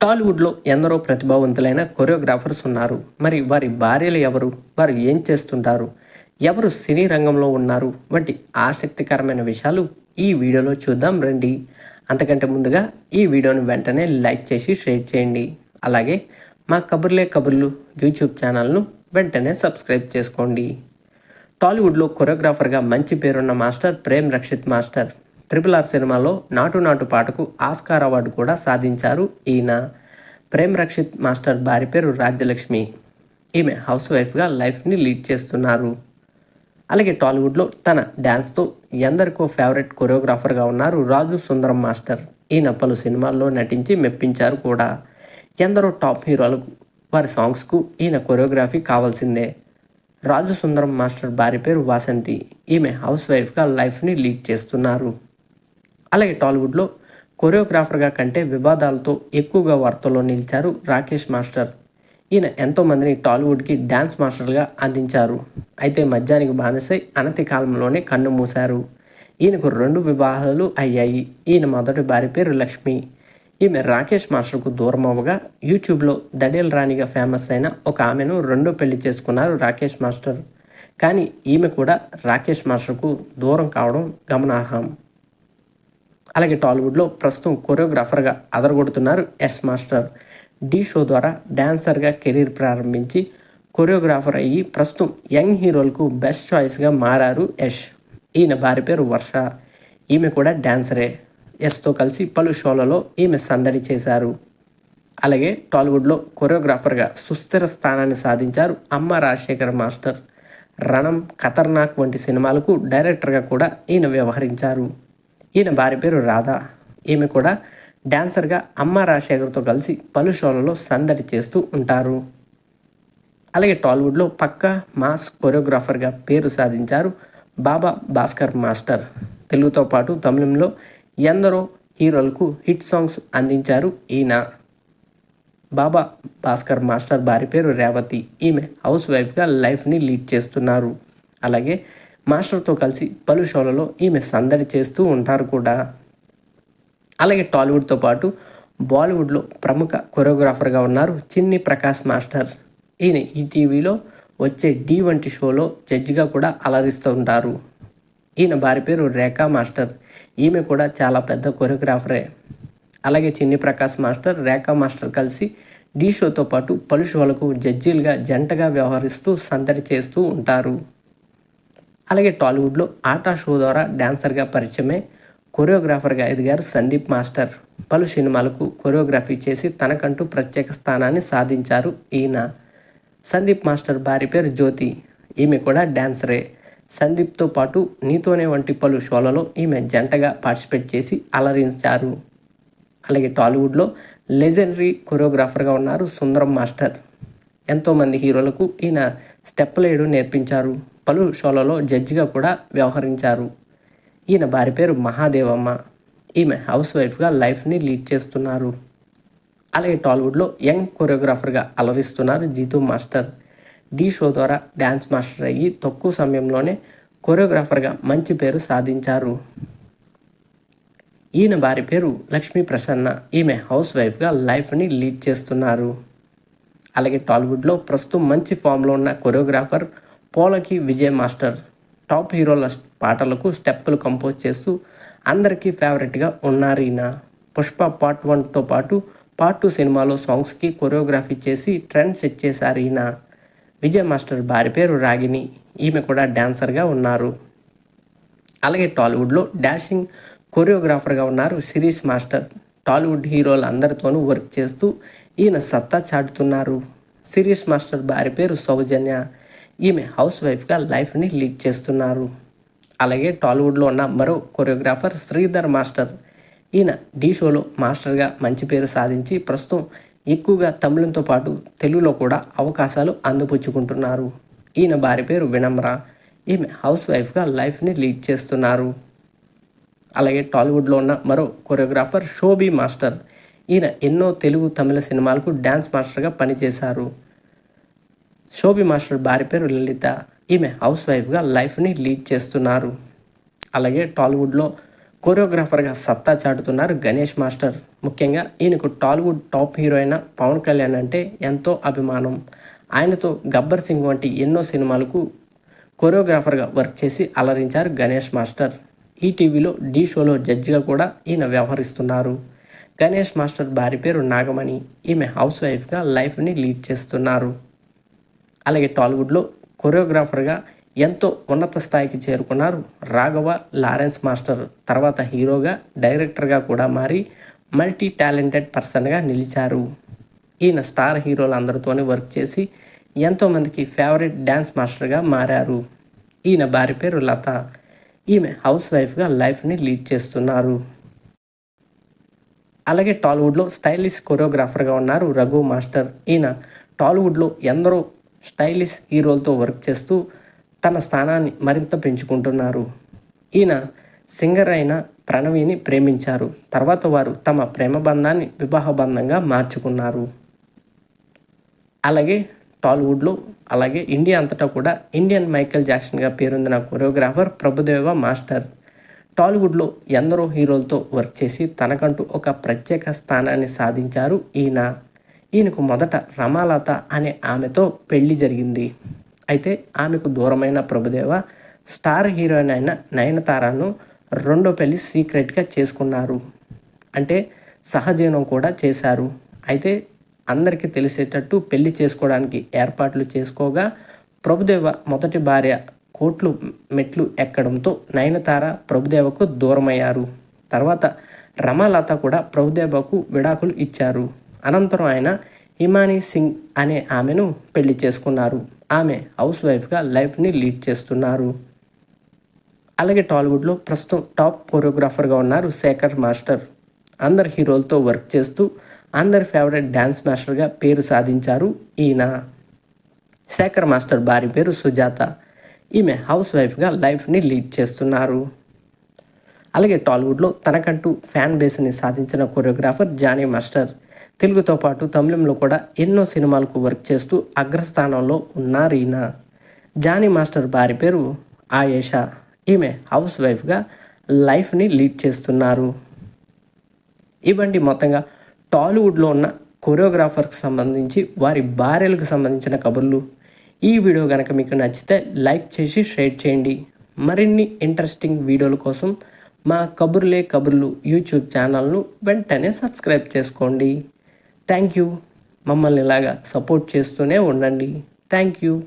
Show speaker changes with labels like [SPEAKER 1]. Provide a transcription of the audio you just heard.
[SPEAKER 1] టాలీవుడ్లో ఎందరో ప్రతిభావంతులైన కొరియోగ్రాఫర్స్ ఉన్నారు. మరి వారి భార్యలు ఎవరు? వారు ఏం చేస్తుంటారు? ఎవరు సినీ రంగంలో ఉన్నారు? వంటి ఆసక్తికరమైన విషయాలు ఈ వీడియోలో చూద్దాం రండి. అంతకంటే ముందుగా ఈ వీడియోను వెంటనే లైక్ చేసి షేర్ చేయండి. అలాగే మా కబుర్లే కబుర్లు యూట్యూబ్ ఛానల్ను వెంటనే సబ్స్క్రైబ్ చేసుకోండి. టాలీవుడ్లో కొరియోగ్రాఫర్గా మంచి పేరున్న master Prem Rakshith master. Triple R సినిమాలో నాటు నాటు పాటకు ఆస్కార్ అవార్డు కూడా సాధించారు ఈయన ప్రేమ్ రక్షిత్ మాస్టర్ భార్య పేరు రాజ్యలక్ష్మి. ఈమె హౌస్ వైఫ్గా లైఫ్ని లీడ్ చేస్తున్నారు. అలాగే టాలీవుడ్లో తన డ్యాన్స్తో ఎందరికో ఫేవరెట్ కొరియోగ్రాఫర్గా ఉన్నారు రాజు సుందరం మాస్టర్. ఈయన పలు సినిమాల్లో నటించి మెప్పించారు కూడా. ఎందరో టాప్ హీరోలకు వారి సాంగ్స్కు ఈయన కొరియోగ్రఫీ కావాల్సిందే. రాజు సుందరం మాస్టర్ భార్య పేరు వాసంతి. ఈమె హౌస్ వైఫ్గా లైఫ్ని లీడ్ చేస్తున్నారు. అలాగే టాలీవుడ్లో కొరియోగ్రాఫర్గా కంటే వివాదాలతో ఎక్కువగా వార్తల్లో నిలిచారు రాకేష్ మాస్టర్. ఈయన ఎంతోమందిని టాలీవుడ్కి డ్యాన్స్ మాస్టర్గా అందించారు. అయితే మద్యానికి బానిసై అనతి కాలంలోనే కన్ను మూశారు. ఈయనకు రెండు వివాహాలు అయ్యాయి. ఈయన మొదటి భార్య పేరు లక్ష్మి. ఈమె రాకేష్ మాస్టర్కు దూరం అవ్వగా యూట్యూబ్లో దడేల్ రాణిగా ఫేమస్ అయిన ఒక ఆమెను రెండో పెళ్ళి చేసుకున్నారు రాకేష్ మాస్టర్. కానీ ఈమె కూడా రాకేష్ మాస్టర్కు దూరం కావడం గమనార్హం. అలాగే టాలీవుడ్లో ప్రస్తుతం కొరియోగ్రాఫర్గా అదరగొడుతున్నారు ఎస్ మాస్టర్. డి షో ద్వారా డ్యాన్సర్గా కెరీర్ ప్రారంభించి కొరియోగ్రాఫర్ అయ్యి ప్రస్తుతం యంగ్ హీరోలకు బెస్ట్ చాయిస్గా మారారు యష్. ఈయన భార్య పేరు వర్ష. ఈమె కూడా డ్యాన్సరే ఎస్తో కలిసి పలు షోలలో ఈమె సందడి చేశారు. అలాగే టాలీవుడ్లో కొరియోగ్రాఫర్గా సుస్థిర స్థానాన్ని సాధించారు అమ్మ రాజశేఖర్ మాస్టర్. రణం ఖతర్నాక్ వంటి సినిమాలకు డైరెక్టర్గా కూడా ఈయన వ్యవహరించారు. ఈయన భార్య పేరు రాధా. ఈమె కూడా డాన్సర్గా అమ్మ రాజశేఖర్తో కలిసి పలు షోలలో సందడి చేస్తూ ఉంటారు. అలాగే టాలీవుడ్లో పక్క మాస్ కొరియోగ్రాఫర్గా పేరు సాధించారు బాబా భాస్కర్ మాస్టర్. తెలుగుతో పాటు తమిళంలో ఎందరో హీరోలకు హిట్ సాంగ్స్ అందించారు ఈయన. బాబా భాస్కర్ మాస్టర్ భార్య పేరు రేవతి. ఈమె హౌస్ వైఫ్గా లైఫ్ని లీడ్ చేస్తున్నారు. అలాగే మాస్టర్తో కలిసి పలు షోలలో ఈమె సందడి చేస్తూ ఉంటారు కూడా. అలాగే టాలీవుడ్తో పాటు బాలీవుడ్లో ప్రముఖ కొరియోగ్రాఫర్గా ఉన్నారు చిన్ని ప్రకాష్ మాస్టర్. ఈయన ఈటీవీలో వచ్చే డి వంటి షోలో జడ్జిగా కూడా అలరిస్తూ ఉంటారు. ఈయన భార్య పేరు రేఖా మాస్టర్. ఈమె కూడా చాలా పెద్ద కొరియోగ్రాఫరే. అలాగే చిన్ని ప్రకాష్ మాస్టర్ రేఖా మాస్టర్ కలిసి డి షోతో పాటు పలు షోలకు జడ్జీలుగా జంటగా వ్యవహరిస్తూ సందడి చేస్తూ ఉంటారు. అలాగే టాలీవుడ్లో ఆటా షో ద్వారా డాన్సర్గా పరిచయమే కొరియోగ్రాఫర్గా ఎదిగారు సందీప్ మాస్టర్. పలు సినిమాలకు కొరియోగ్రఫీ చేసి తనకంటూ ప్రత్యేక స్థానాన్ని సాధించారు ఈయన. సందీప్ మాస్టర్ భార్య పేరు జ్యోతి. ఈమె కూడా డాన్సరే. సందీప్తో పాటు నీతోనే వంటి పలు షోలలో ఈమె జంటగా పార్టిసిపేట్ చేసి అలరించారు. అలాగే టాలీవుడ్లో లెజెండరీ కొరియోగ్రాఫర్గా ఉన్నారు సుందరం మాస్టర్. ఎంతోమంది హీరోలకు ఈయన స్టెప్పులేడు నేర్పించారు. పలు షోలలో జడ్జిగా కూడా వ్యవహరించారు. ఈయన భార్య పేరు మహాదేవమ్మ. ఈమె హౌస్ వైఫ్గా లైఫ్ని లీడ్ చేస్తున్నారు. అలాగే టాలీవుడ్లో యంగ్ కొరియోగ్రాఫర్గా అలరిస్తున్నారు జీతూ మాస్టర్. డి షో ద్వారా డ్యాన్స్ మాస్టర్ అయ్యి తక్కువ సమయంలోనే కొరియోగ్రాఫర్గా మంచి పేరు సాధించారు. ఈయన భార్య పేరు లక్ష్మీ ప్రసన్న. ఈమె హౌస్ వైఫ్గా లైఫ్ని లీడ్ చేస్తున్నారు. అలాగే టాలీవుడ్లో ప్రస్తుతం మంచి ఫామ్లో ఉన్న choreographer Polaki Vijay master top హీరోల పాటలకు స్టెప్పులు కంపోజ్ చేస్తూ అందరికీ ఫేవరెట్గా ఉన్నారు ఈయన. పుష్ప పార్ట్ వన్తో పాటు పార్ట్ టూ సినిమాలో సాంగ్స్కి కొరియోగ్రఫీ చేసి ట్రెండ్ సెట్ చేశారు ఈయన. విజయ్ మాస్టర్ భార్య పేరు రాగిని ఈమె కూడా డాన్సర్గా ఉన్నారు. అలాగే టాలీవుడ్లో డాషింగ్ కొరియోగ్రాఫర్గా ఉన్నారు సిరీస్ మాస్టర్. టాలీవుడ్ హీరోలు అందరితోనూ వర్క్ చేస్తూ ఈయన సత్తా చాటుతున్నారు. సిరీస్ మాస్టర్ భార్య పేరు సౌజన్య. ఈమె హౌస్ వైఫ్గా లైఫ్ని లీడ్ చేస్తున్నారు. అలాగే టాలీవుడ్లో ఉన్న మరో కొరియోగ్రాఫర్ శ్రీధర్ మాస్టర్. ఈయన డీ షోలో మాస్టర్గా మంచి పేరు సాధించి ప్రస్తుతం ఎక్కువగా తమిళంతో పాటు తెలుగులో కూడా అవకాశాలు అందిపుచ్చుకుంటున్నారు. ఈయన భార్య పేరు వినమ్ర. ఈమె హౌస్ వైఫ్గా లైఫ్ని లీడ్ చేస్తున్నారు. అలాగే టాలీవుడ్లో ఉన్న మరో కొరియోగ్రాఫర్ షోబీ మాస్టర్. ఈయన ఎన్నో తెలుగు తమిళ సినిమాలకు డ్యాన్స్ మాస్టర్గా పనిచేశారు. శోభి మాస్టర్ భార్య పేరు లలిత. ఈమె హౌస్ వైఫ్గా లైఫ్ని లీడ్ చేస్తున్నారు. అలాగే టాలీవుడ్లో కొరియోగ్రాఫర్గా సత్తా చాటుతున్నారు గణేష్ మాస్టర్. ముఖ్యంగా ఈయనకు టాలీవుడ్ టాప్ హీరో అయిన పవన్ కళ్యాణ్ అంటే ఎంతో అభిమానం. ఆయనతో గబ్బర్ సింగ్ వంటి ఎన్నో సినిమాలకు కొరియోగ్రాఫర్గా వర్క్ చేసి అలరించారు గణేష్ మాస్టర్. ఈ టీవీలో డీ షోలో జడ్జిగా కూడా ఈయన వ్యవహరిస్తున్నారు. గణేష్ మాస్టర్ భార్య పేరు నాగమణి. ఈమె హౌస్ వైఫ్గా లైఫ్ని లీడ్ చేస్తున్నారు. అలాగే టాలీవుడ్లో కొరియోగ్రాఫర్గా ఎంతో ఉన్నత స్థాయికి చేరుకున్నారు రాఘవ లారెన్స్ మాస్టర్ తర్వాత హీరోగా డైరెక్టర్గా కూడా మారి మల్టీ టాలెంటెడ్ పర్సన్గా నిలిచారు. ఈయన స్టార్ హీరోలందరితోనే వర్క్ చేసి ఎంతోమందికి ఫేవరెట్ డ్యాన్స్ మాస్టర్గా మారారు. ఈయన భార్య పేరు లత. ఈమె హౌస్ వైఫ్గా లైఫ్ని లీడ్ చేస్తున్నారు. అలాగే టాలీవుడ్లో స్టైలిష్ కొరియోగ్రాఫర్గా ఉన్నారు రఘు మాస్టర్. ఈయన టాలీవుడ్లో ఎందరో స్టైలిష్ హీరోలతో వర్క్ చేస్తూ తన స్థానాన్ని మరింత పెంచుకుంటున్నారు. ఈయన సింగర్ అయిన ప్రణవిని ప్రేమించారు. తర్వాత వారు తమ ప్రేమ బంధాన్ని వివాహ బంధంగా మార్చుకున్నారు. అలాగే టాలీవుడ్లో అలాగే ఇండియా అంతటా కూడా ఇండియన్ మైకేల్ జాక్సన్గా పేరొందిన కొరియోగ్రాఫర్ ప్రభుదేవ మాస్టర్ టాలీవుడ్లో ఎందరో హీరోలతో వర్క్ చేసి తనకంటూ ఒక ప్రత్యేక స్థానాన్ని సాధించారు ఈయన. ఈయనకు మొదట రమాలత అనే ఆమెతో పెళ్ళి జరిగింది. అయితే ఆమెకు దూరమైన ప్రభుదేవ స్టార్ హీరోయిన్ అయిన నయనతారను రెండో పెళ్ళి సీక్రెట్గా చేసుకున్నారు. అంటే సహజీవనం కూడా చేశారు. అయితే అందరికీ తెలిసేటట్టు పెళ్ళి చేసుకోవడానికి ఏర్పాట్లు చేసుకోగా ప్రభుదేవ మొదటి భార్య కోట్లు మెట్లు ఎక్కడంతో నయనతార ప్రభుదేవకు దూరమయ్యారు. తర్వాత రమాలత కూడా ప్రభుదేవకు విడాకులు ఇచ్చారు. అనంతరం ఆయన హిమానీ సింగ్ అనే ఆమెను పెళ్ళి చేసుకున్నారు. ఆమె హౌస్ వైఫ్గా లైఫ్ని లీడ్ చేస్తున్నారు. అలాగే టాలీవుడ్లో ప్రస్తుతం టాప్ కొరియోగ్రాఫర్గా ఉన్నారు శేఖర్ మాస్టర్. అందరు హీరోలతో వర్క్ చేస్తూ అందరి ఫేవరెట్ డ్యాన్స్ మాస్టర్గా పేరు సాధించారు ఈయన. శేఖర్ మాస్టర్ భార్య పేరు సుజాత. ఈమె హౌస్ వైఫ్గా లైఫ్ని లీడ్ చేస్తున్నారు. అలాగే టాలీవుడ్లో తనకంటూ ఫ్యాన్ బేస్ని సాధించిన కొరియోగ్రాఫర్ జానీ మాస్టర్. తెలుగుతో పాటు తమిళంలో కూడా ఎన్నో సినిమాలకు వర్క్ చేస్తూ అగ్రస్థానంలో ఉన్నారు ఈయన. జానీ మాస్టర్ భార్య పేరు ఆయేషా. ఈమె హౌస్ వైఫ్గా లైఫ్ని లీడ్ చేస్తున్నారు. ఇవంటి మొత్తంగా టాలీవుడ్లో ఉన్న కొరియోగ్రాఫర్కి సంబంధించి వారి భార్యలకు సంబంధించిన కబుర్లు. ఈ వీడియో కనుక మీకు నచ్చితే లైక్ చేసి షేర్ చేయండి. మరిన్ని ఇంట్రెస్టింగ్ వీడియోల కోసం మా కబుర్లే కబుర్లు యూట్యూబ్ ఛానల్ను వెంటనే సబ్స్క్రైబ్ చేసుకోండి. Thank you. మమ్మల్ని ఇలాగా సపోర్ట్ చేస్తూనే ఉండండి. Thank you.